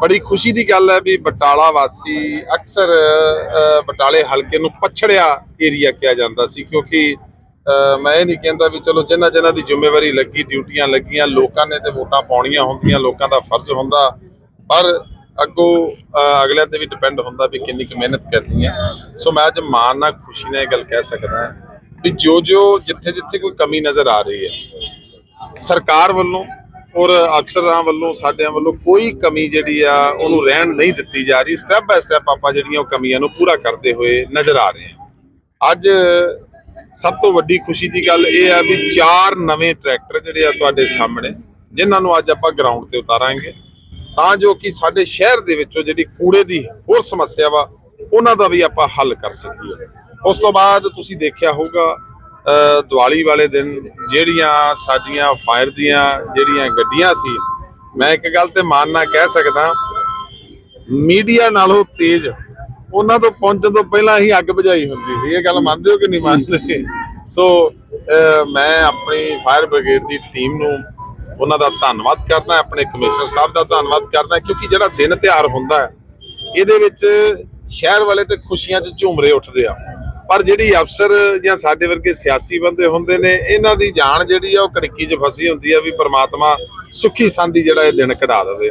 ਬੜੀ ਖੁਸ਼ੀ ਦੀ ਗੱਲ ਹੈ ਵੀ ਬਟਾਲਾ ਵਾਸੀ ਅਕਸਰ ਬਟਾਲੇ ਹਲਕੇ ਨੂੰ ਪਛੜਿਆ ਏਰੀਆ ਕਿਹਾ ਜਾਂਦਾ ਸੀ ਕਿਉਂਕਿ ਅ, ਮੈਂ ਇਹ ਨਹੀਂ ਕਹਿੰਦਾ ਵੀ ਚਲੋ ਜਿਨ੍ਹਾਂ ਜਿਨ੍ਹਾਂ ਦੀ ਜ਼ਿੰਮੇਵਾਰੀ ਲੱਗੀ ਡਿਊਟੀਆਂ ਲੱਗੀਆਂ ਲੋਕਾਂ ਨੇ ਤੇ ਵੋਟਾਂ ਪਾਉਣੀਆਂ ਹੁੰਦੀਆਂ ਲੋਕਾਂ ਦਾ ਫਰਜ਼ ਹੁੰਦਾ ਪਰ ਅੱਗੋਂ ਅਗਲਿਆਂ ਤੇ ਵੀ ਡਿਪੈਂਡ ਹੁੰਦਾ ਵੀ ਕਿੰਨੀ ਕੁ ਮਿਹਨਤ ਕਰਨੀ ਹੈ। ਸੋ ਮੈਂ ਅੱਜ ਮਾਣ ਨਾਲ ਖੁਸ਼ੀ ਨਾਲ ਇਹ ਗੱਲ ਕਹਿ ਸਕਦਾ ਵੀ ਜੋ ਜੋ ਜਿੱਥੇ ਜਿੱਥੇ ਕੋਈ ਕਮੀ ਨਜ਼ਰ ਆ ਰਹੀ ਹੈ ਸਰਕਾਰ ਵੱਲੋਂ ਔਰ ਅਫਸਰਾਂ ਵੱਲੋਂ, ਸਾਡਿਆਂ ਵੱਲੋਂ ਕੋਈ ਕਮੀ ਜਿਹੜੀ ਆ, ਉਹਨੂੰ ਰਹਿਣ ਨਹੀਂ ਦਿੱਤੀ ਜਾ ਰਹੀ। ਸਟੈਪ ਬਾਏ ਸਟੈਪ ਆਪਾਂ ਜਿਹੜੀਆਂ ਉਹ ਕਮੀਆਂ ਨੂੰ ਪੂਰਾ ਕਰਦੇ ਹੋਏ ਨਜ਼ਰ ਆ ਰਹੇ ਹਾਂ। ਅੱਜ ਸਭ ਤੋਂ ਵੱਡੀ ਖੁਸ਼ੀ ਦੀ ਗੱਲ ਇਹ ਆ ਵੀ ਚਾਰ ਨਵੇਂ ਟਰੈਕਟਰ ਜਿਹੜੇ ਆ ਤੁਹਾਡੇ ਸਾਹਮਣੇ, ਜਿਨ੍ਹਾਂ ਨੂੰ ਅੱਜ ਆਪਾਂ ਗਰਾਊਂਡ ਤੇ ਉਤਾਰਾਂਗੇ। ਤਾਂ ਜੋ ਕਿ ਸਾਡੇ ਸ਼ਹਿਰ ਦੇ ਵਿੱਚੋਂ ਜਿਹੜੀ ਕੂੜੇ ਦੀ ਹੋਰ ਸਮੱਸਿਆ ਵਾ, ਉਹਨਾਂ ਦਾ ਵੀ ਆਪਾਂ ਹੱਲ ਕਰ ਸਕੀਏ। ਉਸ ਤੋਂ ਬਾਅਦ ਤੁਸੀਂ ਦੇਖਿਆ ਹੋਊਗਾ ਦੀਵਾਲੀ ਵਾਲੇ ਦਿਨ ਜਿਹੜੀਆਂ ਸਾਡੀਆਂ ਫਾਇਰ ਦੀਆਂ ਜਿਹੜੀਆਂ ਗੱਡੀਆਂ ਸੀ, ਮੈਂ ਇੱਕ ਗੱਲ ਤੇ ਮਾਨ ਨਾਲ ਕਹਿ ਸਕਦਾ, ਮੀਡੀਆ ਨਾਲੋਂ ਤੇਜ਼ ਉਹਨਾਂ ਤੋਂ ਪਹੁੰਚਣ ਤੋਂ ਪਹਿਲਾਂ ਹੀ ਅੱਗ ਬੁਝਾਈ ਹੁੰਦੀ ਸੀ। ਇਹ ਗੱਲ ਮੰਨਦੇ ਹੋ ਕਿ ਨਹੀਂ ਮੰਨਦੇ? ਸੋ ਮੈਂ ਆਪਣੀ ਫਾਇਰ ਬ੍ਰਿਗੇਡ ਦੀ ਟੀਮ ਨੂੰ ਉਹਨਾਂ ਦਾ ਧੰਨਵਾਦ ਕਰਦਾ, ਆਪਣੇ ਕਮਿਸ਼ਨਰ ਸਾਹਿਬ ਦਾ ਧੰਨਵਾਦ ਕਰਦਾ, ਕਿਉਂਕਿ ਜਿਹੜਾ ਦਿਨ ਤਿਉਹਾਰ ਹੁੰਦਾ ਹੈ ਇਹਦੇ ਵਿੱਚ ਸ਼ਹਿਰ ਵਾਲੇ ਤੇ ਖੁਸ਼ੀਆਂ 'ਚ ਝੂਮਰੇ ਉੱਠਦੇ ਆ। ਪਰ ਜਿਹੜੀ ਅਫਸਰ ਜਾਂ ਸਾਡੇ ਵਰਗੇ ਸਿਆਸੀ ਬੰਦੇ ਹੁੰਦੇ ਨੇ, ਇਹਨਾਂ ਦੀ ਜਾਨ ਜਿਹੜੀ ਆ ਉਹ ਕੜਕੀ 'ਚ ਫਸੀ ਹੁੰਦੀ ਆ ਵੀ ਪ੍ਰਮਾਤਮਾ ਸੁੱਖੀ ਸੰਦੀ ਜਿਹੜਾ ਇਹ ਦਿਨ ਕਢਾ ਦੇਵੇ।